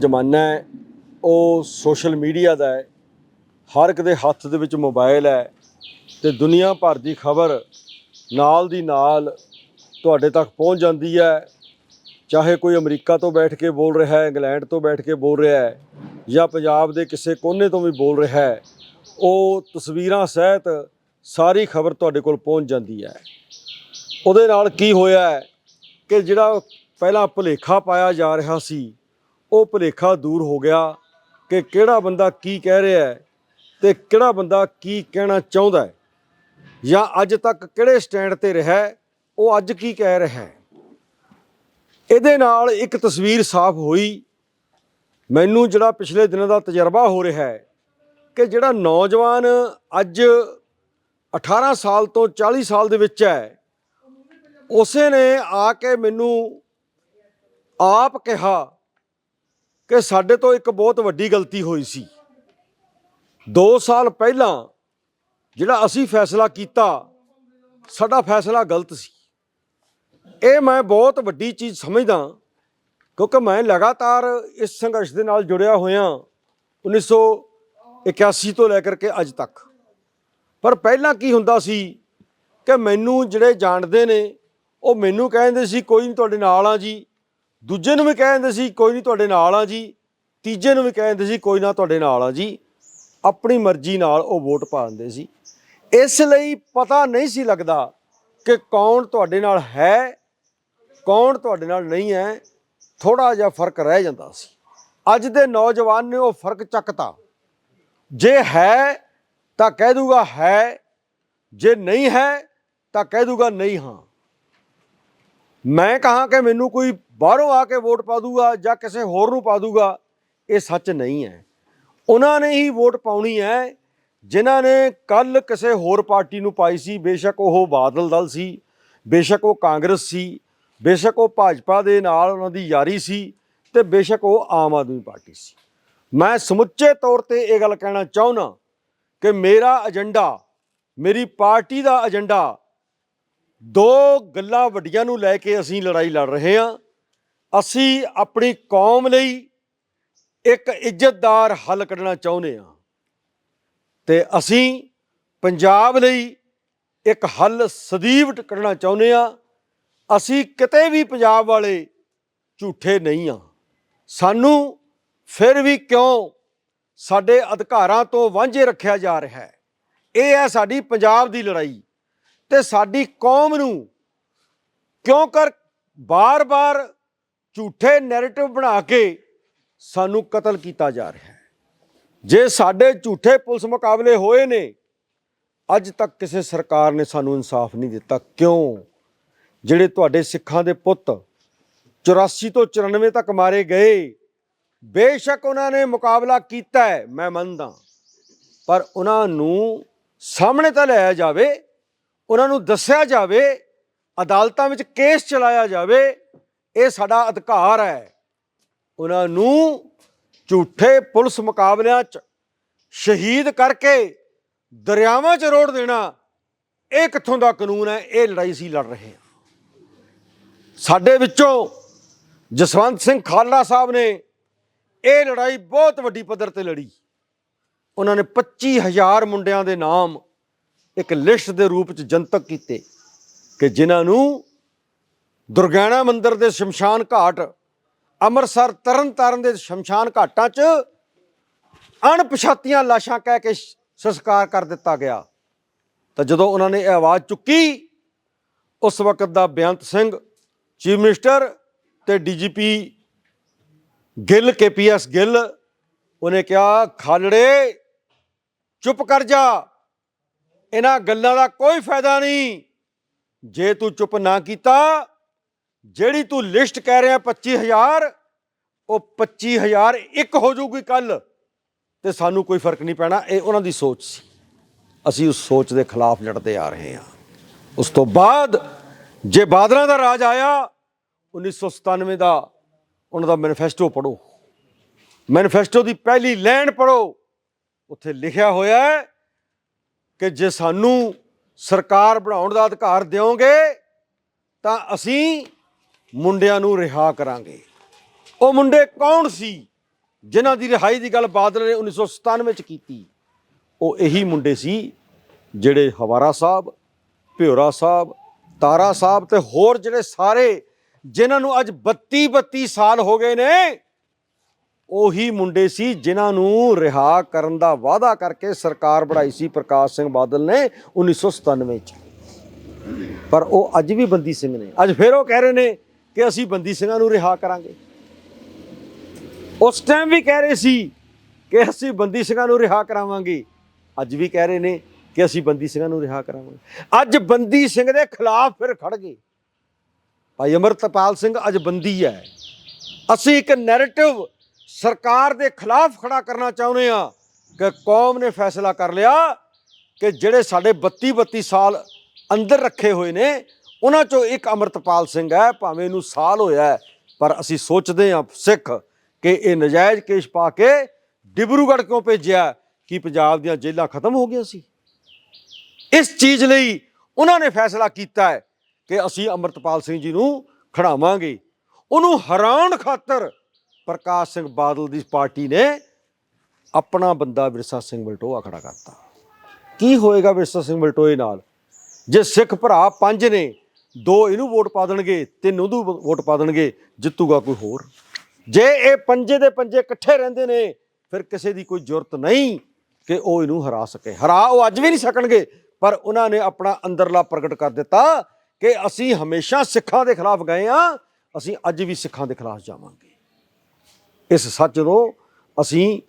ਜ਼ਮਾਨਾ ਹੈ, ਉਹ ਸੋਸ਼ਲ ਮੀਡੀਆ ਦਾ ਹੈ, ਹਰ ਇੱਕ ਦੇ ਹੱਥ ਦੇ ਵਿੱਚ ਮੋਬਾਈਲ ਹੈ ਤੇ ਦੁਨੀਆ ਭਰ ਦੀ ਖਬਰ ਨਾਲ ਦੀ ਨਾਲ ਤੁਹਾਡੇ ਤੱਕ ਪਹੁੰਚ ਜਾਂਦੀ ਹੈ। ਚਾਹੇ ਕੋਈ ਅਮਰੀਕਾ ਤੋਂ ਬੈਠ ਕੇ ਬੋਲ ਰਿਹਾ ਹੈ, ਇੰਗਲੈਂਡ ਤੋਂ ਬੈਠ ਕੇ ਬੋਲ ਰਿਹਾ ਹੈ ਜਾਂ ਪੰਜਾਬ ਦੇ ਕਿਸੇ ਕੋਨੇ ਤੋਂ ਵੀ ਬੋਲ ਰਿਹਾ ਹੈ, ਉਹ ਤਸਵੀਰਾਂ ਸਹਿਤ ਸਾਰੀ ਖਬਰ ਤੁਹਾਡੇ ਕੋਲ ਪਹੁੰਚ ਜਾਂਦੀ ਹੈ। ਉਹਦੇ ਨਾਲ ਕੀ ਹੋਇਆ ਕਿ ਜਿਹੜਾ ਪਹਿਲਾਂ ਭੁਲੇਖਾ ਪਾਇਆ ਜਾ ਰਿਹਾ ਸੀ ਉਹ ਭੁਲੇਖਾ ਦੂਰ ਹੋ ਗਿਆ ਕਿ ਕਿਹੜਾ ਬੰਦਾ ਕੀ ਕਹਿ ਰਿਹਾ ਹੈ ਤੇ ਕਿਹੜਾ ਬੰਦਾ ਕੀ ਕਹਿਣਾ ਚਾਹੁੰਦਾ ਹੈ। ਜਾਂ ਅੱਜ ਤੱਕ ਕਿਹੜੇ ਸਟੈਂਡ ਤੇ ਰਿਹਾ ਉਹ ਅੱਜ ਕੀ ਕਹਿ ਰਿਹਾ ਹੈ। ਇਹਦੇ ਨਾਲ ਇੱਕ ਤਸਵੀਰ ਸਾਫ਼ ਹੋਈ। ਮੈਨੂੰ ਜਿਹੜਾ ਪਿਛਲੇ ਦਿਨਾਂ ਦਾ ਤਜਰਬਾ ਹੋ ਰਿਹਾ ਹੈ ਕਿ ਜਿਹੜਾ ਨੌਜਵਾਨ ਅੱਜ 18 ਸਾਲ ਤੋਂ 40 ਸਾਲ ਦੇ ਵਿੱਚ ਹੈ, ਉਸੇ ਨੇ ਆ ਕੇ ਮੈਨੂੰ ਆਪ ਕਿਹਾ ਕਿ ਸਾਡੇ ਤੋਂ ਇੱਕ ਬਹੁਤ ਵੱਡੀ ਗਲਤੀ ਹੋਈ ਸੀ। 2 ਸਾਲ ਪਹਿਲਾਂ ਜਿਹੜਾ ਅਸੀਂ ਫੈਸਲਾ ਕੀਤਾ, ਸਾਡਾ ਫੈਸਲਾ ਗਲਤ ਸੀ। ਇਹ ਮੈਂ ਬਹੁਤ ਵੱਡੀ ਚੀਜ਼ ਸਮਝਦਾ ਕਿਉਂਕਿ ਮੈਂ ਲਗਾਤਾਰ ਇਸ ਸੰਘਰਸ਼ ਦੇ ਨਾਲ ਜੁੜਿਆ ਹੋਇਆ 1981 ਤੋਂ ਲੈ ਕਰਕੇ ਅੱਜ ਤੱਕ। ਪਰ ਪਹਿਲਾਂ ਕੀ ਹੁੰਦਾ ਸੀ ਕਿ ਮੈਨੂੰ ਜਿਹੜੇ ਜਾਣਦੇ ਨੇ, ਉਹ ਮੈਨੂੰ ਕਹਿੰਦੇ ਸੀ, ਕੋਈ ਨਹੀਂ ਤੁਹਾਡੇ ਨਾਲ ਆ ਜੀ। ਦੂਜੇ ਨੂੰ ਵੀ ਕਹਿੰਦੇ ਸੀ, ਕੋਈ ਨਹੀਂ ਤੁਹਾਡੇ ਨਾਲ ਆ ਜੀ। ਤੀਜੇ ਨੂੰ ਵੀ ਕਹਿੰਦੇ ਸੀ, ਕੋਈ ਨਾ ਤੁਹਾਡੇ ਨਾਲ ਆ ਜੀ। ਆਪਣੀ ਮਰਜ਼ੀ ਨਾਲ ਉਹ ਵੋਟ ਪਾ ਦਿੰਦੇ ਸੀ। ਇਸ ਲਈ ਪਤਾ ਨਹੀਂ ਸੀ ਲੱਗਦਾ ਕਿ ਕੌਣ ਤੁਹਾਡੇ ਨਾਲ ਹੈ, ਕੌਣ ਤੁਹਾਡੇ ਨਾਲ ਨਹੀਂ ਹੈ। ਥੋੜਾ ਜਿਹਾ ਫ਼ਰਕ ਰਹਿ ਜਾਂਦਾ ਸੀ। ਅੱਜ ਦੇ ਨੌਜਵਾਨ ਨੇ ਉਹ ਫ਼ਰਕ ਚੱਕਤਾ। ਜੇ ਹੈ ਤਾਂ ਕਹਿ ਦੂਗਾ ਹੈ, ਜੇ ਨਹੀਂ ਹੈ ਤਾਂ ਕਹਿ ਦੂਗਾ ਨਹੀਂ ਹਾਂ। ਮੈਂ ਕਹਾਂ ਕਿ ਮੈਨੂੰ ਕੋਈ ਬਾਹਰੋਂ ਆ ਕੇ ਵੋਟ ਪਾ ਦੂਗਾ ਜਾਂ ਕਿਸੇ ਹੋਰ ਨੂੰ ਪਾ ਦੂਗਾ, ਇਹ ਸੱਚ ਨਹੀਂ ਹੈ। ਉਹਨਾਂ ਨੇ ਹੀ ਵੋਟ ਪਾਉਣੀ ਹੈ, ਜਿਨ੍ਹਾਂ ਨੇ ਕੱਲ ਕਿਸੇ ਹੋਰ ਪਾਰਟੀ ਨੂੰ ਪਾਈ ਸੀ। ਬੇਸ਼ੱਕ ਉਹ ਬਾਦਲ ਦਲ ਸੀ, ਬੇਸ਼ੱਕ ਉਹ ਕਾਂਗਰਸ ਸੀ, ਬੇਸ਼ੱਕ ਉਹ ਭਾਜਪਾ ਦੇ ਨਾਲ ਉਹਨਾਂ ਦੀ ਯਾਰੀ ਸੀ ਤੇ ਬੇਸ਼ੱਕ ਉਹ ਆਮ ਆਦਮੀ ਪਾਰਟੀ ਸੀ। ਮੈਂ ਸਮੁੱਚੇ ਤੌਰ ਤੇ ਇਹ ਗੱਲ ਕਹਿਣਾ ਚਾਹੁੰਦਾ ਕਿ ਮੇਰਾ ਏਜੰਡਾ, ਮੇਰੀ ਪਾਰਟੀ ਦਾ ਏਜੰਡਾ ਦੋ ਗੱਲਾਂ ਵੱਡੀਆਂ ਨੂੰ ਲੈ ਕੇ ਅਸੀਂ ਲੜਾਈ ਲੜ ਰਹੇ ਹਾਂ। ਅਸੀਂ ਆਪਣੀ ਕੌਮ ਲਈ ਇੱਕ ਇੱਜ਼ਤਦਾਰ ਹੱਲ ਕੱਢਣਾ ਚਾਹੁੰਦੇ ਹਾਂ। ਤੇ ਅਸੀਂ ਪੰਜਾਬ ਲਈ ਇੱਕ ਹੱਲ ਸਦੀਵ ਕੱਢਣਾ ਚਾਹੁੰਦੇ ਹਾਂ। ਅਸੀਂ ਕਿਤੇ ਵੀ ਪੰਜਾਬ ਵਾਲੇ ਝੂਠੇ ਨਹੀਂ ਹਾਂ। ਸਾਨੂੰ ਫਿਰ ਵੀ ਕਿਉਂ ਸਾਡੇ ਅਧਿਕਾਰਾਂ ਤੋਂ ਵਾਂਝੇ ਰੱਖਿਆ ਜਾ ਰਿਹਾ ਹੈ? ਇਹ ਹੈ ਸਾਡੀ ਪੰਜਾਬ ਦੀ ਲੜਾਈ। ਤੇ ਸਾਡੀ ਕੌਮ ਨੂੰ ਕਿਉਂ ਕਰ ਬਾਰ-ਬਾਰ ਝੂਠੇ ਨੈਰੇਟਿਵ ਬਣਾ ਕੇ ਸਾਨੂੰ ਕਤਲ ਕੀਤਾ ਜਾ ਰਿਹਾ ਹੈ। ਜੇ ਸਾਡੇ ਝੂਠੇ ਪੁਲਿਸ ਮੁਕਾਬਲੇ ਹੋਏ ਨੇ, ਅੱਜ ਤੱਕ ਕਿਸੇ ਸਰਕਾਰ ਨੇ ਸਾਨੂੰ ਇਨਸਾਫ ਨਹੀਂ ਦਿੱਤਾ। ਕਿਉਂ? ਜਿਹੜੇ ਤੁਹਾਡੇ ਸਿੱਖਾਂ ਦੇ ਪੁੱਤ 84 ਤੋਂ 94 ਤੱਕ ਮਾਰੇ ਗਏ, ਬੇਸ਼ੱਕ ਉਹਨਾਂ ਨੇ ਮੁਕਾਬਲਾ ਕੀਤਾ ਹੈ, ਮੈਂ ਮੰਨਦਾ। ਪਰ ਉਹਨਾਂ ਨੂੰ ਸਾਹਮਣੇ ਤਾਂ ਲਿਆਇਆ ਜਾਵੇ, ਉਹਨਾਂ ਨੂੰ ਦੱਸਿਆ ਜਾਵੇ, ਅਦਾਲਤਾਂ ਵਿੱਚ ਕੇਸ ਚਲਾਇਆ ਜਾਵੇ ਇਹ ਸਾਡਾ ਅਧਿਕਾਰ ਹੈ। ਉਹਨਾਂ ਨੂੰ ਝੂਠੇ ਪੁਲਿਸ ਮੁਕਾਬਲਿਆਂ 'ਚ ਸ਼ਹੀਦ ਕਰਕੇ ਦਰਿਆਵਾਂ 'ਚ ਰੋੜ ਦੇਣਾ, ਇਹ ਕਿੱਥੋਂ ਦਾ ਕਾਨੂੰਨ ਹੈ? ਇਹ ਲੜਾਈ ਸੀ ਲੜ ਰਹੇ ਹਾਂ। ਸਾਡੇ ਵਿੱਚੋਂ ਜਸਵੰਤ ਸਿੰਘ ਖਾਲੜਾ ਸਾਹਿਬ ਨੇ ਇਹ ਲੜਾਈ ਬਹੁਤ ਵੱਡੀ ਪੱਧਰ ਤੇ ਲੜੀ। ਉਹਨਾਂ ਨੇ 25000 ਮੁੰਡਿਆਂ ਦੇ ਨਾਮ ਇੱਕ ਲਿਸਟ ਦੇ ਰੂਪ ਚ ਜਨਤਕ ਕੀਤੇ ਕਿ ਜਿਨ੍ਹਾਂ ਨੂੰ ਦੁਰਗਿਆਣਾ ਮੰਦਿਰ ਦੇ ਸ਼ਮਸ਼ਾਨ ਘਾਟ, ਅੰਮ੍ਰਿਤਸਰ ਤਰਨਤਾਰਨ ਦੇ ਸ਼ਮਸ਼ਾਨ ਘਾਟਾਂ 'ਚ ਅਣਪਛਾਤੀਆਂ ਲਾਸ਼ਾਂ ਕਹਿ ਕੇ ਸੰਸਕਾਰ ਕਰ ਦਿੱਤਾ ਗਿਆ। ਤਾਂ ਜਦੋਂ ਉਹਨਾਂ ਨੇ ਇਹ ਆਵਾਜ਼ ਚੁੱਕੀ, ਉਸ ਵਕਤ ਦਾ ਬੇਅੰਤ ਸਿੰਘ, ਚੀਫ ਮਿਨਿਸਟਰ ਤੇ ਡੀਜੀਪੀ ਗਿੱਲ, ਕੇਪੀਐਸ ਗਿੱਲ, ਉਹਨੇ ਕਿਹਾ, ਖਾਲੜੇ, ਚੁੱਪ ਕਰ ਜਾ। ਇਹਨਾਂ ਗੱਲਾਂ ਦਾ ਕੋਈ ਫਾਇਦਾ ਨਹੀਂ। ਜੇ ਤੂੰ ਚੁੱਪ ਨਾ ਕੀਤਾ ਜਿਹੜੀ ਤੂੰ ਲਿਸਟ ਕਹਿ ਰਿਹਾ 25000 ਉਹ 25000 ਇੱਕ ਹੋ ਜਾਊਗੀ ਕੱਲ ਤੇ ਸਾਨੂੰ ਕੋਈ ਫ਼ਰਕ ਨਹੀਂ ਪੈਣਾ, ਇਹ ਉਹਨਾਂ ਦੀ ਸੋਚ ਸੀ। ਅਸੀਂ ਉਸ ਸੋਚ ਦੇ ਖਿਲਾਫ ਲੜਦੇ ਆ ਰਹੇ ਹਾਂ। ਉਸ ਤੋਂ ਬਾਅਦ ਜੇ ਬਾਦਲਾਂ ਦਾ ਰਾਜ ਆਇਆ 1997 ਦਾ ਉਹਨਾਂ ਦਾ ਮੈਨੀਫੈਸਟੋ ਪੜੋ ਮੈਨੀਫੈਸਟੋ ਦੀ ਪਹਿਲੀ ਲਾਈਨ ਪੜੋ ਉੱਥੇ ਲਿਖਿਆ ਹੋਇਆ ਹੈ ਕਿ ਜੇ ਸਾਨੂੰ ਸਰਕਾਰ ਬਣਾਉਣ ਦਾ ਅਧਿਕਾਰ ਦਿਓਗੇ, ਤਾਂ ਅਸੀਂ ਮੁੰਡਿਆਂ ਨੂੰ ਰਿਹਾ ਕਰਾਂਗੇ। ਉਹ ਮੁੰਡੇ ਕੌਣ ਸੀ ਜਿਨ੍ਹਾਂ ਦੀ ਰਿਹਾਈ ਦੀ ਗੱਲ ਬਾਦਲ ਨੇ 1997 ਚ ਕੀਤੀ? ਉਹ ਇਹੀ ਮੁੰਡੇ ਸੀ ਜਿਹੜੇ ਹਵਾਰਾ ਸਾਹਿਬ ਭਿਉਰਾ ਸਾਹਿਬ, ਤਾਰਾ ਸਾਹਿਬ ਤੇ ਹੋਰ ਜਿਹੜੇ ਸਾਰੇ ਜਿਨ੍ਹਾਂ ਨੂੰ ਅੱਜ 32 32 ਸਾਲ ਹੋ ਗਏ ਨੇ, ਉਹੀ ਮੁੰਡੇ ਸੀ ਜਿਨ੍ਹਾਂ ਨੂੰ ਰਿਹਾ ਕਰਨ ਦਾ ਵਾਅਦਾ ਕਰਕੇ ਸਰਕਾਰ ਬਣਾਈ ਸੀ ਪ੍ਰਕਾਸ਼ ਸਿੰਘ ਬਾਦਲ ਨੇ 1997 ਚ। ਪਰ ਉਹ ਅੱਜ ਵੀ ਬੰਦੀ ਸਿੰਘ ਨੇ। ਅੱਜ ਫਿਰ ਉਹ ਕਹਿ ਰਹੇ ਨੇ ਕਿ ਅਸੀਂ ਬੰਦੀ ਸਿੰਘਾਂ ਨੂੰ ਰਿਹਾ ਕਰਾਂਗੇ। ਉਸ ਟਾਈਮ ਵੀ ਕਹਿ ਰਹੇ ਸੀ ਕਿ ਅਸੀਂ ਬੰਦੀ ਸਿੰਘਾਂ ਨੂੰ ਰਿਹਾ ਕਰਾਵਾਂਗੇ। ਅੱਜ ਵੀ ਕਹਿ ਰਹੇ ਨੇ ਕਿ ਅਸੀਂ ਬੰਦੀ ਸਿੰਘਾਂ ਨੂੰ ਰਿਹਾ ਕਰਾਵਾਂਗੇ। ਅੱਜ ਬੰਦੀ ਸਿੰਘ ਦੇ ਖਿਲਾਫ ਫਿਰ ਖੜ ਗਏ। ਭਾਈ ਅਮਰਤਪਾਲ ਸਿੰਘ ਅੱਜ ਬੰਦੀ ਹੈ। ਅਸੀਂ ਇੱਕ ਨੈਰੇਟਿਵ ਸਰਕਾਰ ਦੇ ਖਿਲਾਫ ਖੜਾ ਕਰਨਾ ਚਾਹੁੰਦੇ ਆ ਕਿ ਕੌਮ ਨੇ ਫੈਸਲਾ ਕਰ ਲਿਆ ਕਿ ਜਿਹੜੇ ਸਾਡੇ 32 32 ਸਾਲ ਅੰਦਰ ਰੱਖੇ ਹੋਏ ਨੇ ਉਹਨਾਂ ਚੋਂ ਇੱਕ ਅਮਰਤਪਾਲ ਸਿੰਘ ਹੈ, ਭਾਵੇਂ ਇਹਨੂੰ ਸਾਲ ਹੋਇਆ ਪਰ ਅਸੀਂ ਸੋਚਦੇ ਹਾਂ ਸਿੱਖ ਕਿ ਇਹ ਨਜਾਇਜ਼ ਕੇਸ ਪਾ ਕੇ ਡਿਬਰੂਗੜ੍ਹ ਕਿਉਂ ਭੇਜਿਆ ਕਿ ਪੰਜਾਬ ਦੀਆਂ ਜੇਲ੍ਹਾਂ ਖਤਮ ਹੋ ਗਈਆਂ ਸੀ? ਇਸ ਚੀਜ਼ ਲਈ ਉਹਨਾਂ ਨੇ ਫੈਸਲਾ ਕੀਤਾ ਹੈ ਕਿ ਅਸੀਂ ਅਮਰਤਪਾਲ ਸਿੰਘ ਜੀ ਨੂੰ ਖੜਾਵਾਂਗੇ। ਉਹਨੂੰ ਹਰਾਉਣ ਖਾਤਰ ਪ੍ਰਕਾਸ਼ ਸਿੰਘ ਬਾਦਲ ਦੀ ਪਾਰਟੀ ਨੇ ਆਪਣਾ ਬੰਦਾ ਵਿਰਸਾ ਸਿੰਘ ਬਲਟੋਆ ਖੜਾ ਕਰਤਾ। ਕੀ ਹੋਏਗਾ ਵਿਰਸਾ ਸਿੰਘ ਬਲਟੋਏ ਨਾਲ? ਜੇ ਸਿੱਖ ਭਰਾ ਪੰਜ ਨੇ ਦੋ ਇਹਨੂੰ ਵੋਟ ਪਾ ਦੇਣਗੇ, ਤਿੰਨ ਉਹਨੂੰ ਵੋਟ ਪਾ ਦੇਣਗੇ, ਜਿੱਤੂਗਾ ਕੋਈ ਹੋਰ। ਜੇ ਇਹ ਪੰਜੇ ਦੇ ਪੰਜੇ ਇਕੱਠੇ ਰਹਿੰਦੇ ਨੇ, ਫਿਰ ਕਿਸੇ ਦੀ ਕੋਈ ਜ਼ਰੂਰਤ ਨਹੀਂ ਕਿ ਉਹ ਇਹਨੂੰ ਹਰਾ ਸਕੇ। ਹਰਾ ਉਹ ਅੱਜ ਵੀ ਨਹੀਂ ਸਕਣਗੇ, ਪਰ ਉਹਨਾਂ ਨੇ ਆਪਣਾ ਅੰਦਰਲਾ ਪ੍ਰਗਟ ਕਰ ਦਿੱਤਾ ਕਿ ਅਸੀਂ ਹਮੇਸ਼ਾ ਸਿੱਖਾਂ ਦੇ ਖਿਲਾਫ ਗਏ ਆ ਅਸੀਂ ਅੱਜ ਵੀ ਸਿੱਖਾਂ ਦੇ ਖਿਲਾਫ ਜਾਵਾਂਗੇ। ਇਸ ਸੱਚ ਨੂੰ ਅਸੀਂ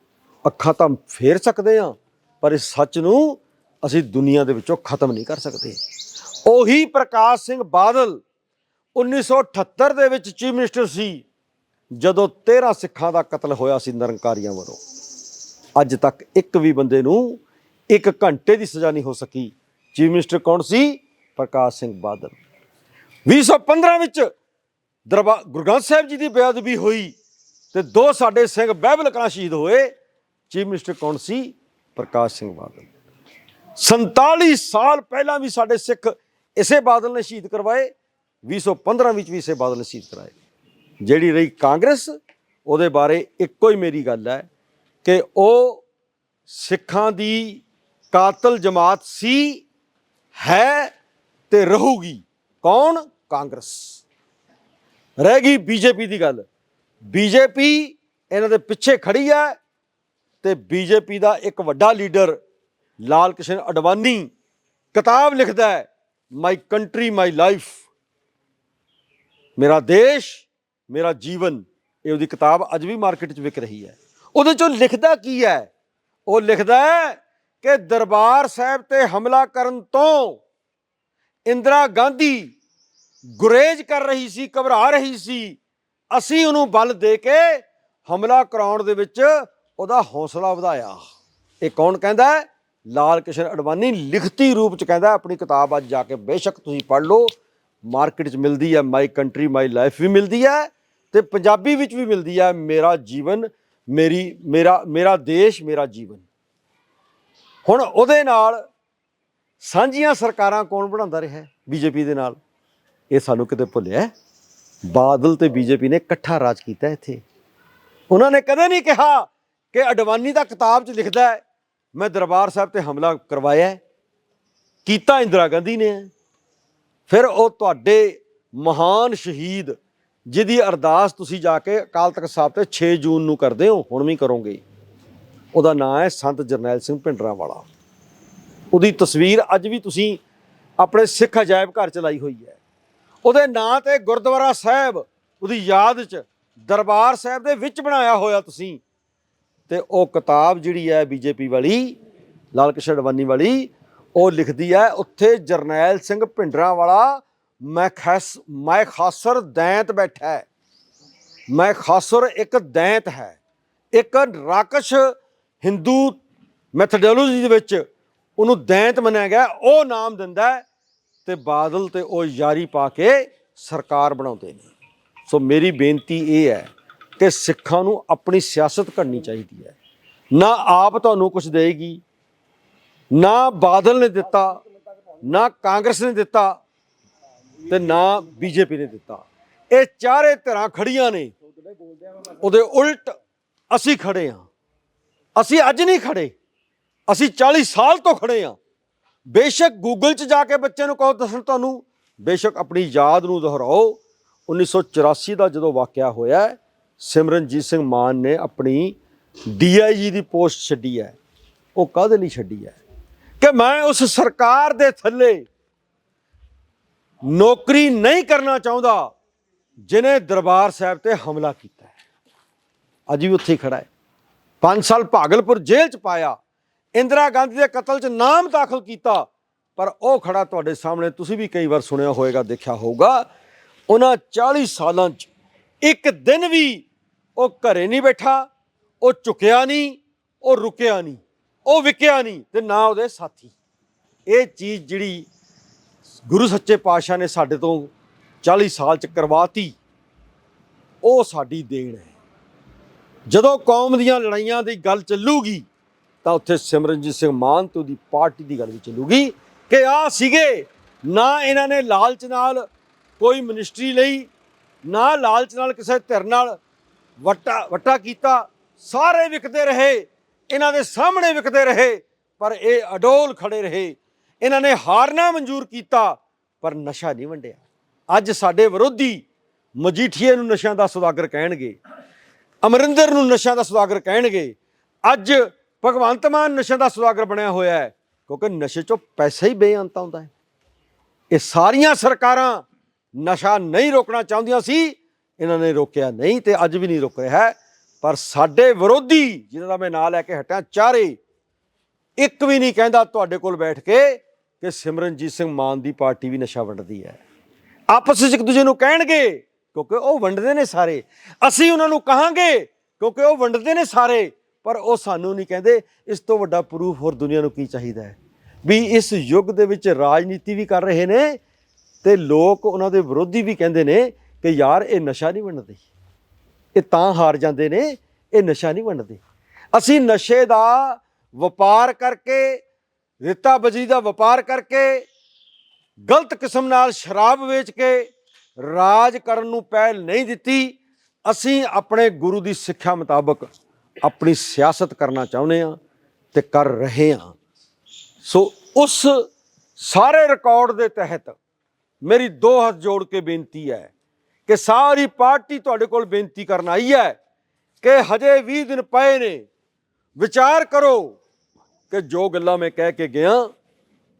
ਅੱਖਾਂ ਤਾਂ ਫੇਰ ਸਕਦੇ ਹਾਂ, ਪਰ ਇਸ ਸੱਚ ਨੂੰ ਅਸੀਂ ਦੁਨੀਆ ਦੇ ਵਿੱਚੋਂ ਖਤਮ ਨਹੀਂ ਕਰ ਸਕਦੇ। ਉਹੀ ਪ੍ਰਕਾਸ਼ ਸਿੰਘ ਬਾਦਲ 1978 ਦੇ ਵਿੱਚ ਚੀਫ ਮਿਨਿਸਟਰ ਸੀ, ਜਦੋਂ 13 ਸਿੱਖਾਂ ਦਾ ਕਤਲ ਹੋਇਆ ਸੀ ਨਿਰੰਕਾਰੀਆਂ ਵੱਲੋਂ। ਅੱਜ ਤੱਕ ਇੱਕ ਵੀ ਬੰਦੇ ਨੂੰ ਇੱਕ ਘੰਟੇ ਦੀ ਸਜ਼ਾ ਨਹੀਂ ਹੋ ਸਕੀ। ਚੀਫ ਮਿਨਿਸਟਰ ਕੌਣ ਸੀ? ਪ੍ਰਕਾਸ਼ ਸਿੰਘ ਬਾਦਲ। 2015 ਵਿੱਚ ਦਰਬਾਰ ਗੁਰੂ ਗ੍ਰੰਥ ਸਾਹਿਬ ਜੀ ਦੀ ਬੇਅਦਬੀ ਹੋਈ ਤੇ ਦੋ ਸਾਡੇ ਸਿੰਘ ਬਹਿਬਲ ਕਲਾਂ ਸ਼ਹੀਦ ਹੋਏ। ਚੀਫ ਮਿਨਿਸਟਰ ਕੌਣ ਸੀ? ਪ੍ਰਕਾਸ਼ ਸਿੰਘ ਬਾਦਲ। 47 ਸਾਲ ਪਹਿਲਾਂ ਵੀ ਸਾਡੇ ਸਿੱਖ ਇਸੇ ਬਾਦਲ ਨੇ ਸ਼ਹੀਦ ਕਰਵਾਏ 2015 ਵਿੱਚ ਵੀ ਇਸੇ ਬਾਦਲ ਨੇ ਸ਼ਹੀਦ ਕਰਾਏ। ਜਿਹੜੀ ਰਹੀ ਕਾਂਗਰਸ, ਉਹਦੇ ਬਾਰੇ ਇੱਕੋ ਹੀ ਮੇਰੀ ਗੱਲ ਹੈ ਕਿ ਉਹ ਸਿੱਖਾਂ ਦੀ ਕਾਤਲ ਜਮਾਤ ਸੀ, ਹੈ ਤੇ ਰਹੂਗੀ। ਕੌਣ? ਕਾਂਗਰਸ। ਰਹਿ ਗਈ ਬੀਜੇਪੀ ਦੀ ਗੱਲ। ਬੀਜੇਪੀ ਇਹਨਾਂ ਦੇ ਪਿੱਛੇ ਖੜੀ ਹੈ ਤੇ ਬੀਜੇਪੀ ਦਾ ਇੱਕ ਵੱਡਾ ਲੀਡਰ ਲਾਲ ਕ੍ਰਿਸ਼ਨ ਅਡਵਾਨੀ ਕਿਤਾਬ ਲਿਖਦਾ ਹੈ ਮਾਈ ਕੰਟਰੀ ਮਾਈ ਲਾਈਫ ਮੇਰਾ ਦੇਸ਼, ਮੇਰਾ ਜੀਵਨ, ਇਹ ਉਹਦੀ ਕਿਤਾਬ ਅੱਜ ਵੀ ਮਾਰਕੀਟ 'ਚ ਵਿਕ ਰਹੀ ਹੈ। ਉਹਦੇ 'ਚੋਂ ਲਿਖਦਾ ਕੀ ਹੈ? ਉਹ ਲਿਖਦਾ ਹੈ ਕਿ ਦਰਬਾਰ ਸਾਹਿਬ ਤੇ ਹਮਲਾ ਕਰਨ ਤੋਂ ਇੰਦਰਾ ਗਾਂਧੀ ਗੁਰੇਜ ਕਰ ਰਹੀ ਸੀ, ਘਬਰਾ ਰਹੀ ਸੀ। ਅਸੀਂ ਉਹਨੂੰ ਬਲ ਦੇ ਕੇ ਹਮਲਾ ਕਰਾਉਣ ਦੇ ਵਿੱਚ ਉਹਦਾ ਹੌਸਲਾ ਵਧਾਇਆ। ਇਹ ਕੌਣ ਕਹਿੰਦਾ ਹੈ? ਲਾਲ ਕ੍ਰਿਸ਼ਨ ਅਡਵਾਨੀ ਲਿਖਤੀ ਰੂਪ ਚ ਕਹਿੰਦਾ, ਆਪਣੀ ਕਿਤਾਬ ਅੱਜ ਜਾ ਕੇ ਬੇਸ਼ੱਕ ਤੁਸੀਂ ਪੜ੍ਹ ਲਓ। ਮਾਰਕੀਟ 'ਚ ਮਿਲਦੀ ਹੈ ਮਾਈ ਕੰਟਰੀ ਮਾਈ ਲਾਈਫ ਵੀ ਮਿਲਦੀ ਹੈ ਤੇ ਪੰਜਾਬੀ ਵਿੱਚ ਵੀ ਮਿਲਦੀ ਹੈ, ਮੇਰਾ ਜੀਵਨ, ਮੇਰੀ, ਮੇਰਾ ਮੇਰਾ ਦੇਸ਼, ਮੇਰਾ ਜੀਵਨ। ਹੁਣ ਉਹਦੇ ਨਾਲ ਸਾਂਝੀਆਂ ਸਰਕਾਰਾਂ ਕੌਣ ਬਣਾਉਂਦਾ ਰਿਹਾ ਬੀਜੇਪੀ ਦੇ ਨਾਲ? ਇਹ ਸਾਨੂੰ ਕਿਤੇ ਭੁੱਲਿਆ ਹੈ? ਬਾਦਲ ਤੇ ਬੀਜੇਪੀ ਨੇ ਇਕੱਠਾ ਰਾਜ ਕੀਤਾ ਇੱਥੇ। ਉਹਨਾਂ ਨੇ ਕਦੇ ਨਹੀਂ ਕਿਹਾ ਕਿ ਅਡਵਾਨੀ ਦਾ ਕਿਤਾਬ 'ਚ ਲਿਖਦਾ ਹੈ ਮੈਂ ਦਰਬਾਰ ਸਾਹਿਬ ਤੇ ਹਮਲਾ ਕਰਵਾਇਆ ਕੀਤਾ ਇੰਦਰਾ ਗਾਂਧੀ ਨੇ। ਫਿਰ ਉਹ ਤੁਹਾਡੇ ਮਹਾਨ ਸ਼ਹੀਦ ਜਿਹਦੀ ਅਰਦਾਸ ਤੁਸੀਂ ਜਾ ਕੇ ਅਕਾਲ ਤਖਤ ਸਾਹਿਬ ਤੇ 6 ਜੂਨ ਨੂੰ ਕਰਦੇ ਹੋ, ਹੁਣ ਵੀ ਕਰੋਗੇ। ਉਹਦਾ ਨਾਮ ਹੈ ਸੰਤ ਜਰਨੈਲ ਸਿੰਘ ਭਿੰਡਰਾਂ ਵਾਲਾ ਉਹਦੀ ਤਸਵੀਰ ਅੱਜ ਵੀ ਤੁਸੀਂ ਆਪਣੇ ਸਿੱਖ ਅਜਾਇਬ ਘਰ ਚ ਲਾਈ ਹੋਈ ਹੈ। ਉਹਦੇ ਨਾਂ ਤੇ ਗੁਰਦੁਆਰਾ ਸਾਹਿਬ, ਉਹਦੀ ਯਾਦ ਚ ਦਰਬਾਰ ਸਾਹਿਬ ਦੇ ਵਿੱਚ ਬਣਾਇਆ ਹੋਇਆ ਤੁਸੀਂ। ਤੇ ਉਹ ਕਿਤਾਬ ਜਿਹੜੀ ਹੈ ਬੀਜੇਪੀ ਵਾਲੀ, ਲਾਲ ਕਿਸ਼ਨ ਅਡਵਾਨੀ ਵਾਲੀ, ਉਹ ਲਿਖਦੀ ਹੈ, ਉੱਥੇ ਜਰਨੈਲ ਸਿੰਘ ਭਿੰਡਰਾਂ ਵਾਲਾ, ਮੈਂ ਖੈਸ, ਮੈਂ ਖਾਸਰ ਦੈਂਤ ਬੈਠਾ ਹੈ। ਮੈਂ ਖਾਸਰ ਇੱਕ ਦੈਂਤ ਹੈ। ਇੱਕ ਰਾਕਸ਼ ਹਿੰਦੂ ਮੈਥਡੋਲੋਜੀ ਦੇ ਵਿੱਚ ਉਹਨੂੰ ਦੈਂਤ ਮੰਨਿਆ ਗਿਆ, ਉਹ ਨਾਮ ਦਿੰਦਾ ਹੈ ਤੇ ਬਾਦਲ ਤੇ ਉਹ ਯਾਰੀ ਪਾ ਕੇ ਸਰਕਾਰ ਬਣਾਉਂਦੇ ਨੇ। ਸੋ ਮੇਰੀ ਬੇਨਤੀ ਇਹ ਹੈ ਕਿ ਸਿੱਖਾਂ ਨੂੰ ਆਪਣੀ ਸਿਆਸਤ ਕਰਨੀ ਚਾਹੀਦੀ ਹੈ। ਨਾ ਆਪ ਤੁਹਾਨੂੰ ਕੁਝ ਦੇਗੀ ਨਾ ਬਾਦਲ ਨੇ ਦਿੱਤਾ, ਨਾ ਕਾਂਗਰਸ ਨੇ ਦਿੱਤਾ ਤੇ ਨਾ ਬੀਜੇਪੀ ਨੇ ਦਿੱਤਾ। ਇਹ ਚਾਰੇ ਧਿਰਾਂ ਖੜੀਆਂ ਨੇ। ਉਹਦੇ ਉਲਟ ਅਸੀਂ ਖੜੇ ਹਾਂ। ਅਸੀਂ ਅੱਜ ਨਹੀਂ ਖੜੇ। ਅਸੀਂ 40 ਸਾਲ ਤੋਂ ਖੜੇ ਹਾਂ। ਬੇਸ਼ੱਕ ਗੂਗਲ 'ਚ ਜਾ ਕੇ ਬੱਚੇ ਨੂੰ ਕਹੋ, ਦੱਸਣ ਤੁਹਾਨੂੰ, ਬੇਸ਼ੱਕ ਆਪਣੀ ਯਾਦ ਨੂੰ ਦੁਹਰਾਓ। 1984 ਦਾ ਜਦੋਂ ਵਾਕਿਆ ਹੋਇਆ ਸਿਮਰਨਜੀਤ ਸਿੰਘ ਮਾਨ ਨੇ ਆਪਣੀ ਡੀਆਈਜੀ ਦੀ ਪੋਸਟ ਛੱਡੀ ਹੈ। ਉਹ ਕਾਹਦੇ ਲਈ ਛੱਡੀ ਹੈ? ਕਿ ਮੈਂ ਉਸ ਸਰਕਾਰ ਦੇ ਥੱਲੇ ਨੌਕਰੀ ਨਹੀਂ ਕਰਨਾ ਚਾਹੁੰਦਾ, ਜਿਨੇ ਦਰਬਾਰ ਸਾਹਿਬ ਤੇ ਹਮਲਾ ਕੀਤਾ ਹੈ। ਅੱਜ ਵੀ ਉੱਥੇ ਹੀ ਖੜਾ ਹੈ। 5 ਸਾਲ ਭਾਗਲਪੁਰ ਜੇਲ੍ਹ ਚ ਪਾਇਆ। ਇੰਦਰਾ ਗਾਂਧੀ ਦੇ ਕਤਲ ਚ ਨਾਮ ਦਾਖਲ ਕੀਤਾ। ਪਰ ਉਹ ਖੜਾ ਤੁਹਾਡੇ ਸਾਹਮਣੇ, ਤੁਸੀਂ ਵੀ ਕਈ ਵਾਰ ਸੁਣਿਆ ਹੋਵੇਗਾ, ਦੇਖਿਆ ਹੋਊਗਾ। ਉਹਨਾਂ 40 ਸਾਲਾਂ ਚ ਇੱਕ ਦਿਨ ਵੀ ਉਹ ਘਰੇ ਨਹੀਂ ਬੈਠਾ, ਉਹ ਝੁਕਿਆ ਨਹੀਂ, ਉਹ ਰੁਕਿਆ ਨਹੀਂ, ਉਹ ਵਿਕਿਆ ਨਹੀਂ ਤੇ ਨਾ ਉਹਦੇ ਸਾਥੀ। ਇਹ ਚੀਜ਼ ਜਿਹੜੀ ਗੁਰੂ ਸੱਚੇ ਪਾਤਸ਼ਾਹ ਨੇ ਸਾਡੇ ਤੋਂ 40 ਸਾਲ ਚ ਕਰਵਾਤੀ, ਉਹ ਸਾਡੀ ਦੇਣ ਹੈ। ਜਦੋਂ ਕੌਮ ਦੀਆਂ ਲੜਾਈਆਂ ਦੀ ਗੱਲ ਚੱਲੂਗੀ, ਤਾਂ ਉੱਥੇ ਸਿਮਰਨਜੀਤ ਸਿੰਘ ਮਾਨ ਤੋਂ ਦੀ ਪਾਰਟੀ ਦੀ ਗੱਲ ਵੀ ਚੱਲੂਗੀ ਕਿ ਆ ਸੀਗੇ, ਨਾ ਇਹਨਾਂ ਨੇ ਲਾਲਚ ਨਾਲ ਕੋਈ ਮਿਨਿਸਟਰੀ ਲਈ, ਨਾ ਲਾਲਚ ਨਾਲ ਕਿਸੇ ਧਿਰ ਨਾਲ ਵਟਾ ਵਟਾ ਕੀਤਾ, ਸਾਰੇ ਵਿਕਦੇ ਰਹੇ, ਇਹਨਾਂ ਦੇ ਸਾਹਮਣੇ ਵਿਕਦੇ ਰਹੇ, ਪਰ ਇਹ ਅਡੋਲ ਖੜੇ ਰਹੇ। ਇਹਨਾਂ ਨੇ ਹਾਰਨਾ ਮਨਜ਼ੂਰ ਕੀਤਾ, ਪਰ ਨਸ਼ਾ ਨਹੀਂ ਵੰਡਿਆ। ਅੱਜ ਸਾਡੇ ਵਿਰੋਧੀ ਮਜੀਠੀਏ ਨੂੰ ਨਸ਼ਿਆਂ ਦਾ ਸੁਦਾਗਰ ਕਹਿਣਗੇ, ਅਮਰਿੰਦਰ ਨੂੰ ਨਸ਼ਿਆਂ ਦਾ ਸੁਦਾਗਰ ਕਹਿਣਗੇ। ਅੱਜ ਭਗਵੰਤ ਮਾਨ ਨਸ਼ਿਆਂ ਦਾ ਸੁਦਾਗਰ ਬਣਿਆ ਹੋਇਆ ਹੈ, ਕਿਉਂਕਿ ਨਸ਼ੇ ਚੋਂ ਪੈਸਾ ਹੀ ਬੇਅੰਤ ਆਉਂਦਾ ਹੈ। ਇਹ ਸਾਰੀਆਂ ਸਰਕਾਰਾਂ ਨਸ਼ਾ ਨਹੀਂ ਰੋਕਣਾ ਚਾਹੁੰਦੀਆਂ ਸੀ ਇਹਨਾਂ ਨੇ ਰੋਕਿਆ ਨਹੀਂ ਤੇ ਅੱਜ ਵੀ ਨਹੀਂ ਰੁਕ ਰਿਹਾ। ਹੈ। ਪਰ ਸਾਡੇ ਵਿਰੋਧੀ, ਜਿਹਨਾਂ ਦਾ ਮੈਂ ਨਾਂ ਲੈ ਕੇ ਹਟਿਆ, ਚਾਰੇ ਇੱਕ ਵੀ ਨਹੀਂ ਕਹਿੰਦਾ ਤੁਹਾਡੇ ਕੋਲ ਬੈਠ ਕੇ ਕਿ ਸਿਮਰਨਜੀਤ ਸਿੰਘ ਮਾਨ ਦੀ ਪਾਰਟੀ ਵੀ ਨਸ਼ਾ ਵੰਡਦੀ ਹੈ। ਆਪਸ ਵਿੱਚ ਇੱਕ ਦੂਜੇ ਨੂੰ ਕਹਿਣਗੇ, ਕਿਉਂਕਿ ਉਹ ਵੰਡਦੇ ਨੇ ਸਾਰੇ। ਅਸੀਂ ਉਹਨਾਂ ਨੂੰ ਕਹਾਂਗੇ, ਕਿਉਂਕਿ ਉਹ ਵੰਡਦੇ ਨੇ ਸਾਰੇ, ਪਰ ਉਹ ਸਾਨੂੰ ਨਹੀਂ ਕਹਿੰਦੇ, ਇਸ ਤੋਂ ਵੱਡਾ ਪ੍ਰੂਫ ਹੋਰ ਦੁਨੀਆ ਨੂੰ ਕੀ ਚਾਹੀਦਾ ਹੈ? ਵੀ ਇਸ ਯੁੱਗ ਦੇ ਵਿੱਚ ਰਾਜਨੀਤੀ ਵੀ ਕਰ ਰਹੇ ਨੇ ਤੇ ਲੋਕ ਉਹਨਾਂ ਦੇ ਵਿਰੋਧੀ ਵੀ ਕਹਿੰਦੇ ਨੇ ਕਿ ਯਾਰ, ਇਹ ਨਸ਼ਾ ਨਹੀਂ ਵੰਡਦੇ। ਇਹ ਤਾਂ ਹਾਰ ਜਾਂਦੇ ਨੇ, ਇਹ ਨਸ਼ਾ ਨਹੀਂ ਵੰਡਦੇ। ਅਸੀਂ ਨਸ਼ੇ ਦਾ ਵਪਾਰ ਕਰਕੇ ਰੇਤਾ ਬਜਰੀ ਦਾ ਵਪਾਰ ਕਰਕੇ, ਗਲਤ ਕਿਸਮ ਨਾਲ ਸ਼ਰਾਬ ਵੇਚ ਕੇ ਰਾਜ ਕਰਨ ਨੂੰ ਪਹਿਲ ਨਹੀਂ ਦਿੱਤੀ, ਅਸੀਂ ਆਪਣੇ ਗੁਰੂ ਦੀ ਸਿੱਖਿਆ ਮੁਤਾਬਕ ਆਪਣੀ ਸਿਆਸਤ ਕਰਨਾ ਚਾਹੁੰਦੇ ਹਾਂ ਤੇ ਕਰ ਰਹੇ ਹਾਂ। ਸੋ ਉਸ ਸਾਰੇ ਰਿਕਾਰਡ ਦੇ ਤਹਿਤ ਮੇਰੀ ਦੋ ਹੱਥ ਜੋੜ ਕੇ ਬੇਨਤੀ ਹੈ ਕਿ ਸਾਰੀ ਪਾਰਟੀ ਤੁਹਾਡੇ ਕੋਲ ਬੇਨਤੀ ਕਰਨ ਆਈ ਹੈ ਕਿ ਹਜੇ 20 ਦਿਨ ਪਏ ਨੇ। ਵਿਚਾਰ ਕਰੋ ਕਿ ਜੋ ਗੱਲਾਂ ਮੈਂ ਕਹਿ ਕੇ ਗਿਆ,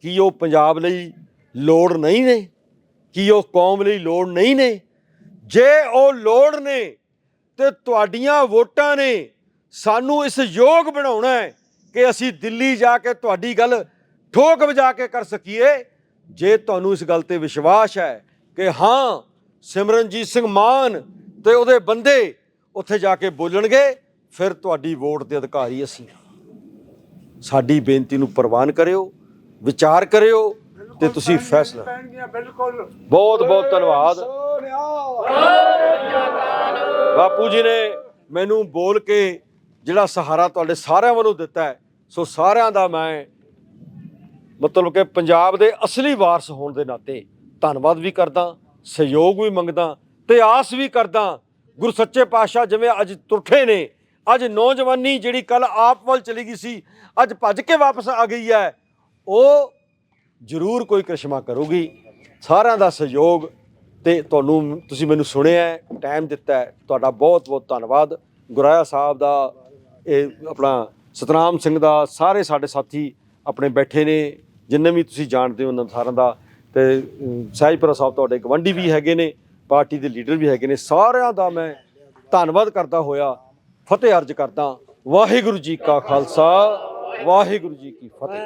ਕੀ ਉਹ ਪੰਜਾਬ ਲਈ ਲੋੜ ਨਹੀਂ ਨੇ, ਕੀ ਉਹ ਕੌਮ ਲਈ ਲੋੜ ਨਹੀਂ ਨੇ। ਜੇ ਉਹ ਲੋੜ ਨੇ ਤੇ ਤੁਹਾਡੀਆਂ ਵੋਟਾਂ ਨੇ, ਸਾਨੂੰ ਇਸ ਯੋਗ ਬਣਾਉਣਾ ਹੈ ਕਿ ਅਸੀਂ ਦਿੱਲੀ ਜਾ ਕੇ ਤੁਹਾਡੀ ਗੱਲ ਠੋਕ ਵਜਾ ਕੇ ਕਰ ਸਕੀਏ। ਜੇ ਤੁਹਾਨੂੰ ਇਸ ਗੱਲ ਤੇ ਵਿਸ਼ਵਾਸ ਹੈ ਕਿ ਹਾਂ ਸਿਮਰਨਜੀਤ ਸਿੰਘ ਮਾਨ ਤੇ ਉਹਦੇ ਬੰਦੇ ਉੱਥੇ ਜਾ ਕੇ ਬੋਲਣਗੇ ਫਿਰ ਤੁਹਾਡੀ ਵੋਟ ਦੇ ਅਧਿਕਾਰੀ ਅਸੀਂ। ਸਾਡੀ ਬੇਨਤੀ ਨੂੰ ਪ੍ਰਵਾਨ ਕਰਿਓ ਵਿਚਾਰ ਕਰਿਓ ਤੇ ਤੁਸੀਂ ਫੈਸਲਾ ਬਹੁਤ ਬਹੁਤ ਧੰਨਵਾਦ। ਬਾਪੂ ਜੀ ਨੇ ਮੈਨੂੰ ਬੋਲ ਕੇ ਜਿਹੜਾ ਸਹਾਰਾ ਤੁਹਾਡੇ ਸਾਰਿਆਂ ਵੱਲੋਂ ਦਿੱਤਾ ਹੈ ਸੋ ਸਾਰਿਆਂ ਦਾ ਮੈਂ ਮਤਲਬ ਕਿ ਪੰਜਾਬ ਦੇ ਅਸਲੀ ਵਾਰਸ ਹੋਣ ਦੇ ਨਾਤੇ ਧੰਨਵਾਦ ਵੀ ਕਰਦਾ। ਸਹਿਯੋਗ ਵੀ ਮੰਗਦਾ ਤੇ ਆਸ ਵੀ ਕਰਦਾ। ਗੁਰੂ ਸੱਚੇ ਪਾਤਸ਼ਾਹ ਜਿਵੇਂ ਅੱਜ ਤੁਰਠੇ ਨੇ, ਅੱਜ ਨੌਜਵਾਨੀ ਜਿਹੜੀ ਕੱਲ ਆਪ ਵੱਲ ਚਲੀ ਗਈ ਸੀ, ਅੱਜ ਭੱਜ ਕੇ ਵਾਪਸ ਆ ਗਈ ਹੈ, ਉਹ ਜ਼ਰੂਰ ਕੋਈ ਕ੍ਰਿਸ਼ਮਾ ਕਰੂਗੀ। ਸਾਰਿਆਂ ਦਾ ਸਹਿਯੋਗ ਤੇ ਤੁਹਾਨੂੰ ਤੁਸੀਂ ਮੈਨੂੰ ਸੁਣਿਆ ਟਾਈਮ ਦਿੱਤਾ ਤੁਹਾਡਾ ਬਹੁਤ ਬਹੁਤ ਧੰਨਵਾਦ। ਗੁਰਾਇਆ ਸਾਹਿਬ ਦਾ, ਇਹ ਆਪਣਾ ਸਤਨਾਮ ਸਿੰਘ ਦਾ, ਸਾਰੇ ਸਾਡੇ ਸਾਥੀ ਆਪਣੇ ਬੈਠੇ ਨੇ, ਜਿੰਨੇ ਵੀ ਤੁਸੀਂ ਜਾਣਦੇ ਹੋ ਉਹਨਾਂ ਸਾਰਿਆਂ ਦਾ। ਤੇ ਅਮ, ਸਹਿਜਪੁਰਾ ਸਾਹਿਬ ਤੁਹਾਡੇ ਗਵੰਡੀ ਵੀ ਹੈਗੇ ਨੇ ਪਾਰਟੀ ਦੇ ਲੀਡਰ ਵੀ ਹੈਗੇ ਨੇ ਸਾਰਿਆਂ ਦਾ ਮੈਂ ਧੰਨਵਾਦ ਕਰਦਾ ਹੋਇਆ ਫਤਿਹ ਅਰਜ ਕਰਦਾ। ਵਾਹਿਗੁਰੂ ਜੀ ਕਾ ਖਾਲਸਾ ਵਾਹਿਗੁਰੂ ਜੀ ਕੀ ਫਤਿਹ।